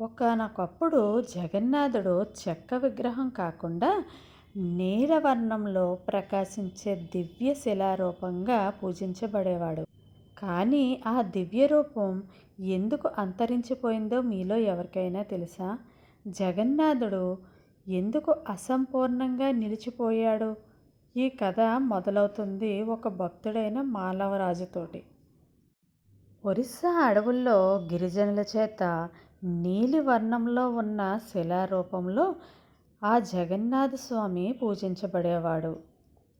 ఒకానొకప్పుడు జగన్నాథుడు చెక్క విగ్రహం కాకుండా నీలవర్ణంలో ప్రకాశించే దివ్య శిలారూపంగా పూజించబడేవాడు. కానీ ఆ దివ్య రూపం ఎందుకు అంతరించిపోయిందో మీలో ఎవరికైనా తెలుసా? జగన్నాథుడు ఎందుకు అసంపూర్ణంగా నిలిచిపోయాడు? ఈ కథ మొదలవుతుంది ఒక భక్తుడైన మాలవరాజుతోటి ఒరిస్సా అడవుల్లో గిరిజనుల చేత నీలి వర్ణంలో ఉన్న శిలారూపంలో ఆ జగన్నాథ స్వామి పూజించబడేవాడు.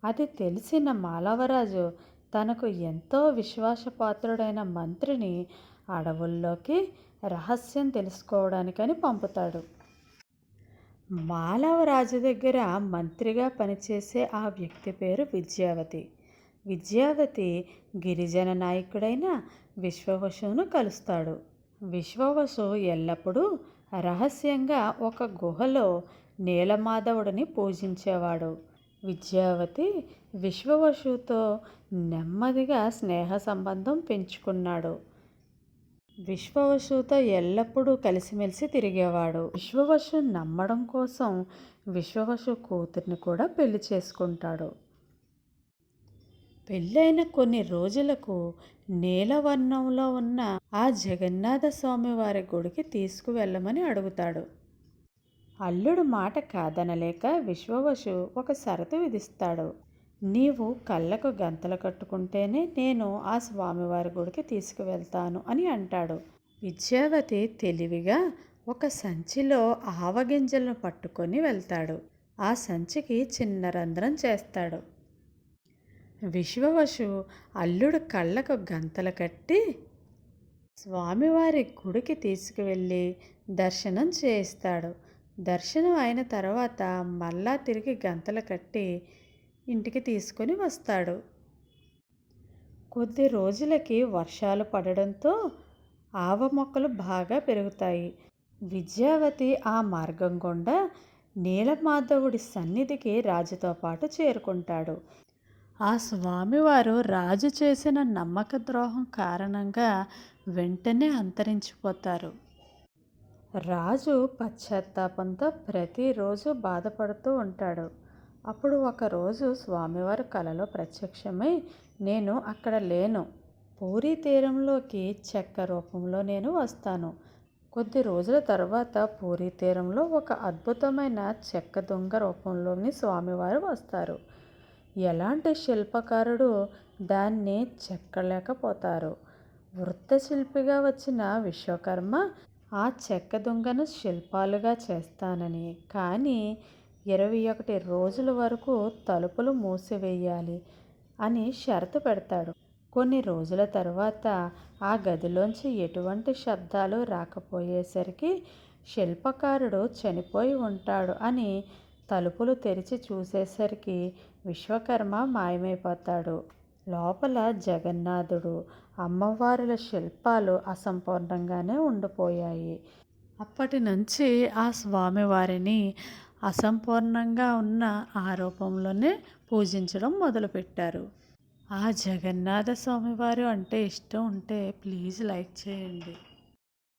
అది తెలిసిన మాలవరాజు తనకు ఎంతో విశ్వాసపాత్రుడైన మంత్రిని అడవుల్లోకి రహస్యం తెలుసుకోవడానికని పంపుతాడు. మాలవరాజు దగ్గర మంత్రిగా పనిచేసే ఆ వ్యక్తి పేరు విద్యావతి. విద్యావతి గిరిజన నాయకుడైన విశ్వవసును కలుస్తాడు. విశ్వవసు ఎల్లప్పుడూ రహస్యంగా ఒక గుహలో నీలమాధవుడిని పూజించేవాడు. విద్యావతి విశ్వవసుతో నెమ్మదిగా స్నేహ సంబంధం పెంచుకున్నాడు. విశ్వవసుతో ఎల్లప్పుడూ కలిసిమెలిసి తిరిగేవాడు. విశ్వవసు నమ్మడం కోసం విశ్వవసు కూతుర్ని కూడా పెళ్ళి చేసుకుంటాడు. పెళ్ళైన కొన్ని రోజులకు నీలవర్ణంలో ఉన్న ఆ జగన్నాథ స్వామివారి గుడికి తీసుకువెళ్ళమని అడుగుతాడు. అల్లుడు మాట కాదనలేక విశ్వవశు ఒక షరతు విధిస్తాడు. నీవు కళ్ళకు గంతలు కట్టుకుంటేనే నేను ఆ స్వామివారి గుడికి తీసుకువెళ్తాను అని అంటాడు. విద్యావతి తెలివిగా ఒక సంచిలో ఆవగింజలను పట్టుకొని వెళ్తాడు. ఆ సంచికి చిన్న రంధ్రం చేస్తాడు. విశ్వవశు అల్లుడు కళ్ళకు గంతలు కట్టి స్వామివారి గుడికి తీసుకువెళ్ళి దర్శనం చేయిస్తాడు. దర్శనం అయిన తర్వాత మళ్ళా తిరిగి గంతలు కట్టి ఇంటికి తీసుకొని వస్తాడు. కొద్ది రోజులకి వర్షాలు పడడంతో ఆవ మొక్కలు బాగా పెరుగుతాయి. విద్యావతి ఆ మార్గం గుండా నీలమాధవుడి సన్నిధికి రాజుతో పాటు చేరుకుంటాడు. ఆ స్వామివారు రాజు చేసిన నమ్మక ద్రోహం కారణంగా వెంటనే అంతరించిపోతారు. రాజు పశ్చాత్తాపంతో ప్రతిరోజు బాధపడుతూ ఉంటాడు. అప్పుడు ఒకరోజు స్వామివారు కలలో ప్రత్యక్షమై నేను అక్కడ లేను. పూరీ తీరంలోకి చెక్క రూపంలో నేను వస్తాను. కొద్ది రోజుల తర్వాత పూరీ తీరంలో ఒక అద్భుతమైన చెక్క దొంగ రూపంలోని స్వామివారు వస్తారు. ఎలాంటి శిల్పకారుడు దాన్ని చెక్కలేకపోతారు? వృత్తశిల్పిగా వచ్చిన విశ్వకర్మ ఆ చెక్క దుంగను శిల్పాలుగా చేస్తానని. కానీ ఇరవై ఒకటి రోజుల వరకు తలుపులు మూసివేయాలి అని షరతు పెడతాడు. కొన్ని రోజుల తర్వాత ఆ గదిలోంచి ఎటువంటి శబ్దాలు రాకపోయేసరికి శిల్పకారుడు చనిపోయి ఉంటాడు అని తలుపులు తెరిచి చూసేసరికి విశ్వకర్మ మాయమైపోతాడు. లోపల జగన్నాథుడు అమ్మవారుల శిల్పాలు అసంపూర్ణంగానే ఉండిపోయాయి. అప్పటి నుంచి ఆ స్వామివారిని అసంపూర్ణంగా ఉన్న ఆ రూపంలోనే పూజించడం మొదలుపెట్టారు. ఆ జగన్నాథ స్వామివారు అంటే ఇష్టం ఉంటే ప్లీజ్ లైక్ చేయండి.